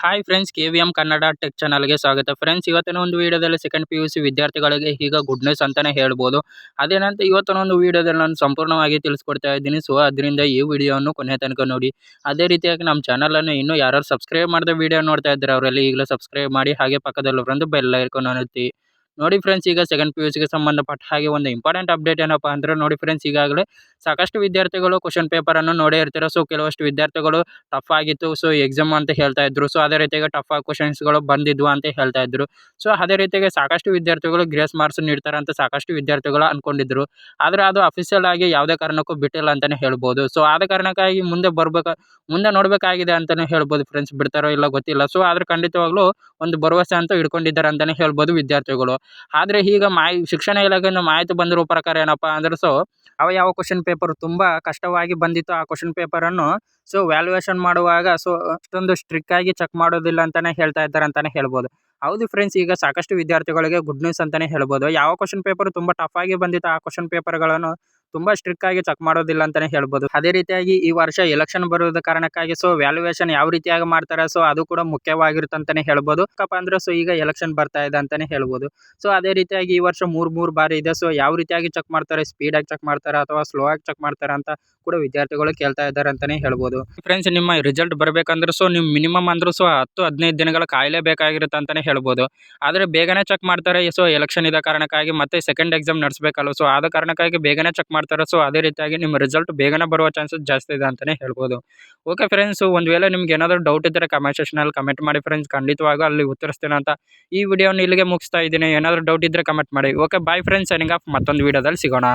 Hi friends K V M Kannada tech ಚಾನಲ್ಗೆ ಸ್ವಾಗತ. Friends ಇವತ್ತಿನ ಒಂದು ವಿಡಿಯೋದಲ್ಲಿ ಸೆಕೆಂಡ್ ಪಿ ಯು ಸಿ ವಿದ್ಯಾರ್ಥಿಗಳಿಗೆ ಈಗ ಗುಡ್ ನ್ಯೂಸ್ ಅಂತಲೇ ಹೇಳ್ಬೋದು. ಅದೇನಂತ ಇವತ್ತಿನ ಒಂದು ವಿಡಿಯೋದಲ್ಲಿ ನಾನು ಸಂಪೂರ್ಣವಾಗಿ ತಿಳಿಸ್ಕೊಡ್ತಾ ಇದ್ದೀನಿ. ಸೊ ಅದರಿಂದ ಈ ವಿಡಿಯೋವನ್ನು ಕೊನೆ ತನಕ ನೋಡಿ. ಅದೇ ರೀತಿಯಾಗಿ ನಮ್ಮ ಚಾನಲನ್ನು ಇನ್ನೂ ಯಾರು ಸಬ್ಸ್ಕ್ರೈಬ್ ಮಾಡಿದ ವಿಡಿಯೋ ನೋಡ್ತಾ ಇದ್ದಾರೆ, ಅವರಲ್ಲಿ ಈಗಲೂ ಸಬ್ಸ್ಕ್ರೈಬ್ ಮಾಡಿ, ಹಾಗೆ ಪಕ್ಕದಲ್ಲಿ ಒಂದು ಬೆಲ್ ಐಕಾನ್ ಅನ್ನುತ್ತಿ ನೋಡಿ ಫ್ರೆಂಡ್ಸ್ ಈಗ ಸೆಕೆಂಡ್ ಪಿ ಯು ಸಿಗೆ ಸಂಬಂಧಪಟ್ಟ ಹಾಗೆ ಒಂದು ಇಂಪಾರ್ಟೆಂಟ್ ಅಪ್ಡೇಟ್ ಏನಪ್ಪ ಅಂದರೆ ನೋಡಿ ಫ್ರೆಂಡ್ಸ್ ಈಗಾಗಲೇ ಸಾಕಷ್ಟು ವಿದ್ಯಾರ್ಥಿಗಳು ಕ್ವಶನ್ ಪೇಪರನ್ನು ನೋಡೇ ಇರ್ತಾರೆ. ಸೊ ಕೆಲವಷ್ಟು ವಿದ್ಯಾರ್ಥಿಗಳು ಟಫ್ ಆಗಿತ್ತು. ಸೊ ಎಕ್ಸಾಮ್ ಅಂತ ಹೇಳ್ತಾ ಇದ್ರು. ಸೊ ಅದೇ ರೀತಿಯಾಗಿ ಟಫ್ ಆಗಿ ಕ್ವಶನ್ಸ್ಗಳು ಬಂದಿದ್ವು ಅಂತ ಹೇಳ್ತಾ ಇದ್ರು. ಸೊ ಅದೇ ರೀತಿಯಾಗಿ ಸಾಕಷ್ಟು ವಿದ್ಯಾರ್ಥಿಗಳು ಗ್ರೇಸ್ ಮಾರ್ಕ್ಸ್ ನೀಡ್ತಾರೆ ಅಂತ ಸಾಕಷ್ಟು ವಿದ್ಯಾರ್ಥಿಗಳು ಅನ್ಕೊಂಡಿದ್ರು. ಆದರೆ ಅದು ಅಫಿಷಿಯಲ್ ಆಗಿ ಯಾವುದೇ ಕಾರಣಕ್ಕೂ ಬಿಟ್ಟಿಲ್ಲ ಅಂತಲೇ ಹೇಳ್ಬೋದು. ಸೊ ಆದ ಕಾರಣಕ್ಕಾಗಿ ಮುಂದೆ ಬರ್ಬೇಕು, ಮುಂದೆ ನೋಡಬೇಕಾಗಿದೆ ಅಂತಲೇ ಹೇಳ್ಬೋದು ಫ್ರೆಂಡ್ಸ್ ಬಿಡ್ತಾರೋ ಇಲ್ಲ ಗೊತ್ತಿಲ್ಲ. ಸೊ ಆದ್ರೆ ಖಂಡಿತವಾಗ್ಲೂ ಒಂದು ಭರವಸೆ ಅಂತ ಇಟ್ಕೊಂಡಿದ್ದಾರೆ ಅಂತಲೇ ಹೇಳ್ಬೋದು ವಿದ್ಯಾರ್ಥಿಗಳು. ಆದರೆ ಈಗ ಮಾಹಿ ಶಿಕ್ಷಣ ಇಲಾಖೆಯಿಂದ ಮಾಹಿತಿ ಬಂದಿರೋ ಪ್ರಕಾರ ಏನಪ್ಪ ಅಂದ್ರೆ ಸೊ ಅವ ಯಾವ ಕ್ವಶನ್ ಪೇಪರ್ ತುಂಬ ಕಷ್ಟವಾಗಿ ಬಂದಿತ್ತು ಆ ಕ್ವಶನ್ ಪೇಪರನ್ನು ಸೊ ವ್ಯಾಲ್ಯೂಯೇಷನ್ ಮಾಡುವಾಗ ಸೊ ಅಷ್ಟೊಂದು ಸ್ಟ್ರಿಕ್ ಆಗಿ ಚೆಕ್ ಮಾಡೋದಿಲ್ಲ ಅಂತಲೇ ಹೇಳ್ತಾ ಇದ್ದಾರೆ ಅಂತಲೇ ಹೇಳ್ಬೋದು. ಹೌದು ಫ್ರೆಂಡ್ಸ್ ಈಗ ಸಾಕಷ್ಟು ವಿದ್ಯಾರ್ಥಿಗಳಿಗೆ ಗುಡ್ ನ್ಯೂಸ್ ಅಂತಲೇ ಹೇಳ್ಬೋದು. ಯಾವ ಕ್ವಶನ್ ಪೇಪರ್ ತುಂಬ ಟಫ್ ಆಗಿ ಬಂದಿತ್ತು ಆ ಕ್ವಶನ್ ಪೇಪರ್ಗಳನ್ನು ತುಂಬ ಸ್ಟ್ರಿಕ್ ಆಗಿ ಚೆಕ್ ಮಾಡೋದಿಲ್ಲ ಅಂತಾನೆ ಹೇಳ್ಬೋದು. ಅದೇ ರೀತಿಯಾಗಿ ಈ ವರ್ಷ ಎಲೆಕ್ಷನ್ ಬರೋದ ಕಾರಣಕ್ಕಾಗಿ ಸೊ ವ್ಯಾಲ್ಯೂಯೇಷನ್ ಯಾವ ರೀತಿಯಾಗಿ ಮಾಡ್ತಾರೆ ಸೊ ಅದು ಕೂಡ ಮುಖ್ಯವಾಗಿರುತ್ತೆ ಅಂತಾನೆ ಹೇಳ್ಬೋದು. ಯಾಕಪ್ಪ ಅಂದ್ರೆ ಸೊ ಈಗ ಎಲೆಕ್ಷನ್ ಬರ್ತಾ ಇದೆ ಅಂತಾನೆ ಹೇಳ್ಬೋದು. ಸೊ ಅದೇ ರೀತಿಯಾಗಿ ಈ ವರ್ಷ ಮೂರ್ ಮೂರ್ ಬಾರಿ ಇದೆ ಸೊ ಯಾವ ರೀತಿಯಾಗಿ ಚೆಕ್ ಮಾಡ್ತಾರೆ ಸ್ಪೀಡ್ ಆಗಿ ಚೆಕ್ ಮಾಡ್ತಾರೆ ಅಥವಾ ಸ್ಲೋ ಆಗಿ ಚೆಕ್ ಮಾಡ್ತಾರೆ ಅಂತ ಕೂಡ ವಿದ್ಯಾರ್ಥಿಗಳು ಕೇಳ್ತಾ ಇದ್ದಾರೆ ಅಂತಾನೆ ಹೇಳ್ಬೋದು. ಫ್ರೆಂಡ್ಸ್ ನಿಮ್ಮ ರಿಸಲ್ಟ್ ಬರ್ಬೇಕಂದ್ರೆ ಸೊ ನೀವು ಮಿನಿಮಮ್ ಅಂದ್ರೆ ಸೊ ಹತ್ತು, ಹದಿನೈದು ದಿನಗಳ ಕಾಯಿಲೆ ಬೇಕಾಗಿರುತ್ತೆ ಅಂತಾನೆ ಹೇಳ್ಬೋದು. ಆದರೆ ಬೇಗನೆ ಚೆಕ್ ಮಾಡ್ತಾರೆ ಸೊ ಎಲೆಕ್ಷನ್ ಇದ ಕಾರಣಕ್ಕಾಗಿ ಮತ್ತೆ ಸೆಕೆಂಡ್ ಎಕ್ಸಾಮ್ ನಡೆಸಬೇಕಲ್ಲ ಸೊ ಆದ ಕಾರಣಕ್ಕಾಗಿ ಬೇಗನೆ ಚೆಕ್ ಮಾಡ್ತಾರೆ ಸೊ ಅದೇ ರೀತಿಯಾಗಿ ನಿಮ್ಮ ರಿಸಲ್ಟ್ ಬೇಗನೆ ಬರುವ ಚಾನ್ಸಸ್ ಜಾಸ್ತಿ ಇದೆ ಅಂತಲೇ ಹೇಳ್ಬೋದು. ಓಕೆ ಫ್ರೆಂಡ್ಸ್ ಒಂದು ವೇಳೆ ನಿಮ್ಗೆ ಏನಾದರೂ ಡೌಟ್ ಇದ್ದರೆ ಕಮೆಂಟ್ ಸೆಕ್ಷನಲ್ಲಿ ಕಮೆಂಟ್ ಮಾಡಿ ಫ್ರೆಂಡ್ಸ್ ಖಂಡಿತವಾಗೂ ಅಲ್ಲಿ ಉತ್ತರಿಸ್ತೇನೆ ಅಂತ ಈ ವಿಡಿಯೋನ ಇಲ್ಲಿಗೆ ಮುಗಿಸ್ತಾ ಇದ್ದೀನಿ. ಏನಾದರೂ ಡೌಟ್ ಇದ್ದರೆ ಕಮೆಂಟ್ ಮಾಡಿ. Okay bye friends signing off ಮತ್ತೊಂದು ವಿಡಿಯೋದಲ್ಲಿ ಸಿಗೋಣ.